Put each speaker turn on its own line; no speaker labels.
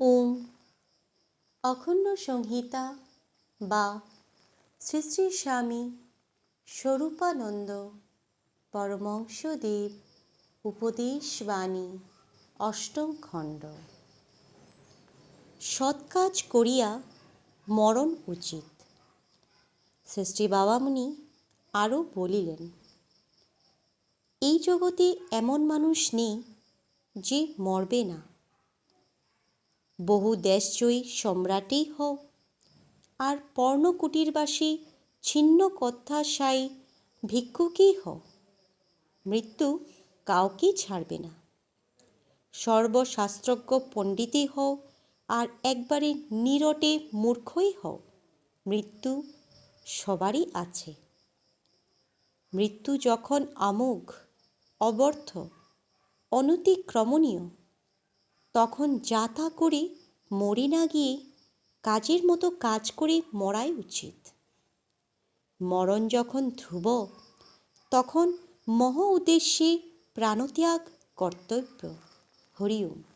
ওম। অখণ্ড সংহিতা বা শ্রী শ্রী স্বামী স্বরূপানন্দ পরমংসদেব উপদেশবাণী, অষ্টম খণ্ড। সৎ কাজ করিয়া মরণ উচিত। শ্রী বাবামুনি আরও বলিলেন, এই জগতে এমন মানুষ নেই যে মরবে না। বহু দেশজয়ী সম্রাটেই হও আর পর্ণকুটিরবাসী ছিন্ন কথাশায়ী ভিক্ষুকই হও মৃত্যু কাউকেই ছাড়বে না। সর্বশাস্ত্রজ্ঞ পণ্ডিতই হও আর একবারে নিরটে মূর্খই হও মৃত্যু সবারই আছে। মৃত্যু যখন আমোঘ, অবর্থ, অনতিক্রমণীয় তখন যা তা করে, মরে না গিয়ে কাজের মতো কাজ করে মরাই উচিত। মরণ যখন ধ্রুব, তখন মহ উদ্দেশ্যে প্রাণত্যাগ কর্তব্য। হরিওম